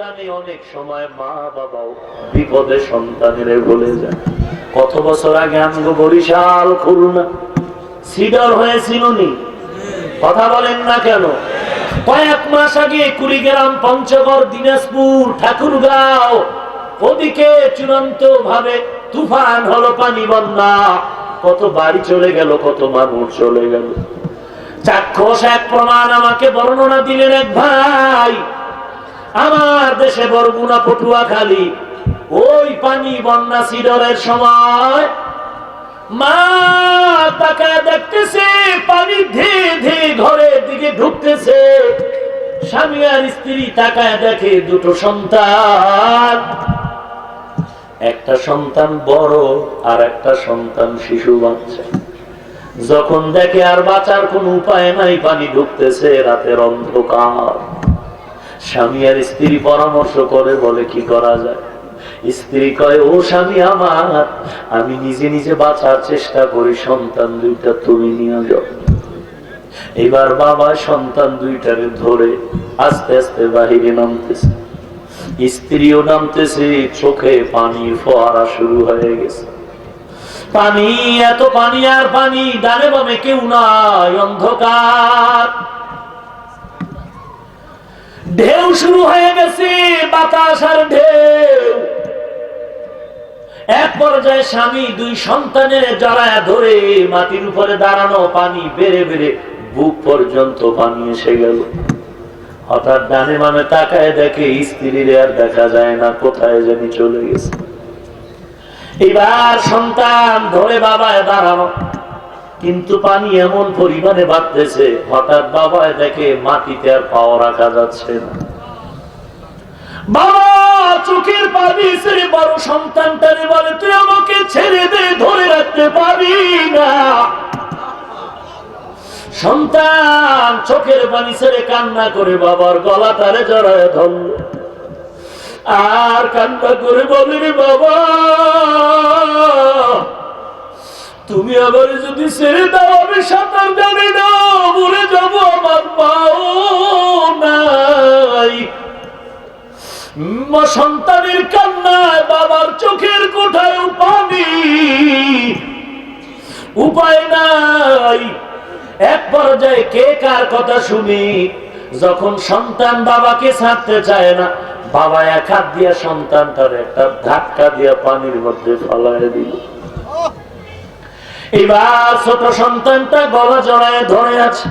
টানে অনেক সময় মা বাবাও বিপদে সন্তানের বলে যায়। কত বছর আগে আমগো বরিশাল, খুলনা, সিডর হয়েছিল নি? কথা বলেন না কেন? কয়েক মাস আগে কুড়িগ্রাম, পঞ্চগড়, দিনাজপুর, ঠাকুরগাঁও, ওদিকে চূড়ান্ত ভাবে তুফান হলো পানি বন্যা। কত বাড়ি চলে গেল, কত মানুষ চলে গেল। চাক্ষুষ এক প্রমাণ আমাকে বর্ণনা দিলেন এক ভাই। আমার দেশে বরগুনা পটুয়া খালি ওই পানি বন্যা সিডরের সময় মা দেখতেছে, পানি ধে ধে ঘরের দিকে ঢুকতেছে। স্বামী আর স্ত্রী তাকায় দেখে দুটো সন্তান। একটা সন্তান বড় আর একটা সন্তান শিশু বাচ্চা। যখন দেখে আর বাঁচার কোন উপায় নাই, পানি ঢুকতেছে, রাতের অন্ধকার। স্বামী আর স্ত্রী পরামর্শ করে বলে, কি করা যায়? স্ত্রী কয়, ও স্বামী আমার, আমি নিজে নিজে বাঁচার চেষ্টা করি, সন্তান দুইটা তুমি নিয়ে যাও। এবার বাবা সন্তান দুইটারে ধরে আস্তে আস্তে বাহিরে নামতেছে। স্ত্রীও নামতেছে, চোখে পানির ফোয়ারা শুরু হয়ে গেছে। পানি, এত পানি আর পানি, ডানে বামে কেউ নাই, অন্ধকার। শুরু হয়ে গেছে বাতাস আর ঢেউ। এক পর্যায়ে স্বামী দুই সন্তানের জড়ায় ধরে মাটির উপরে দাঁড়ানো পানি বেড়ে বেড়ে বুক পর্যন্ত পানি এসে গেল। হঠাৎ ডানে তাকায় দেখে স্ত্রীর আর দেখা যায় না, কোথায় জানি চলে গেছে। এবার সন্তান ধরে বাবায় দাঁড়ানো, কিন্তু পানি এমন পরিমাণে বাড়তেছে, হঠাৎ বাবায় দেখে মাটিতে আর পাও রাখা যাচ্ছে না। বাবা, চোখের পানি ছেড়ে বড় সন্তানটারে বলে, তুই আমাকে ছেড়ে দে, ধরে রাখতে পারি না। সন্তান, চোখের পানি ছেড়ে কান্না করে বাবার গলা তারে জড়ায় ধরল। আর কান্না করে বলে রে বাবা, তুমি আবার যদি ছেড়ে দাও, আমি সাঁতার জানি না মরে যাব, আমার পাও নাই। সন্তানের কান্নায় বাবার চোখের কোঠায় পানি। উপায় নাই। এক পর্যায়ে কে কার কথা শুনি যখন সন্তান বাবাকে ছাড়তে চায় না বাবা এক হাত দিয়া সন্তানটার একটা ধাক্কা দিয়া পানির মধ্যে ফলায় দিল। এবার ছোট সন্তানটা গলা জড়ায় ধরে আছে।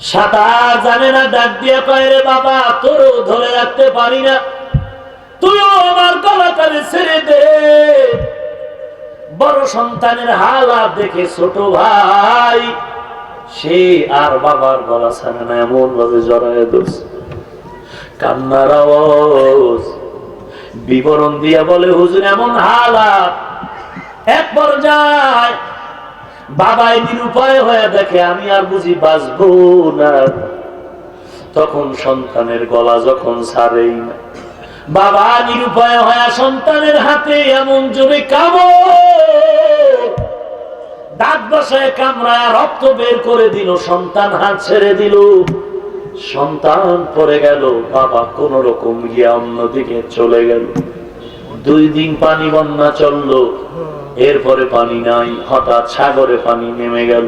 সাঁতার জানে না, ডাক দিয়া কয় রে বাবা, তোরও ধরে রাখতে পারি না। তুইও আমার গলা তারে ছেড়ে দে। বড় সন্তানের হালাত দেখে ছোট ভাই, সে আর বাবার গলা ছাড়ে না, এমন ভাবে জড়ায় ধরছে। কান্নার বিবরণ দিয়া বলে, হুজুর, এমন হালাত। এক পর্যায়ে বাবাই নিরুপায় হয়ে দেখে আমি আর বুঝি বাঁচবো না। তখন সন্তানের গলা যখন ছাড়েই না। বাবা নিরুপায় হয়ে সন্তানের হাতে এমন জোরে কামড়। দাঁত বসায় কামড়ায় রক্ত বের করে দিল, সন্তান হাত ছেড়ে দিল। সন্তান পড়ে গেল, বাবা কোন রকম গিয়া অন্যদিকে চলে গেল। দুই দিন পানি বন্যা চলল এরপরে পানি নাই, হঠাৎ সাগরে পানি নেমে গেল।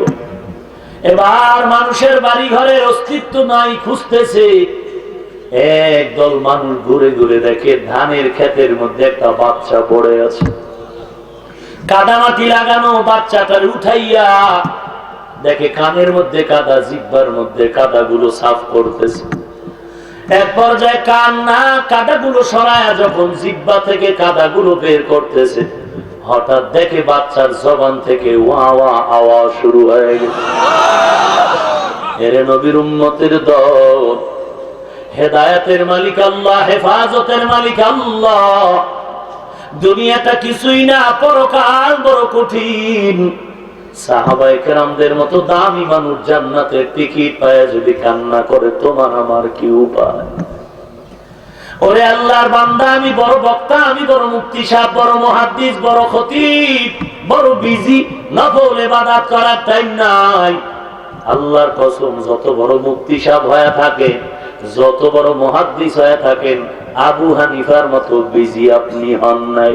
এবার মানুষের বাড়ি ঘরের অস্তিত্ব নাই খুঁজতেছে। একদল মানুষ ঘুরে ঘুরে দেখে ধানের ক্ষেতের মধ্যে একটা বাচ্চা পড়ে আছে। কাদামাটি লাগানো বাচ্চাটার উঠাইয়া দেখে কানের মধ্যে কাদা, জিব্বার মধ্যে কাদাগুলো সাফ করতেছে। এক পর্যায়ে কান না, কাদাগুলো সরায়া যখন জিব্বা থেকে কাদাগুলো বের করতেছে। হঠাৎ দেখে বাচ্চার জবান থেকে ওয়া ওয়া আওয়াজ শুরু হয়ে গেছে। এরে নবীর হেদায়াতের মালিক আল্লাহ, হেফাজতের মালিক আল্লাহ। দুনিয়াটা কিছুই না, পরকাল বড় কঠিন। সাহাবাই কেরামদের মতো দামি মানুষ জান্নাতের টিকিট পায়, যদি কান্না করে, তোমার আমার কি উপায়? ওরে আল্লাহর বান্দা, আমি বড় বক্তা, আমি বড় মুক্তি সাহ বড় মহাদ্দিস, বড় খতিব, বড় বিজি নফল এবাদাত করার টাইম নাই। আল্লাহর কসম, যত বড় মুক্তি সাহ হয়ে থাকে, যত বড় মহাদ্দিস হয়ে থাকেন, আবু হানিফার মতো বিজি আপনি হন নাই।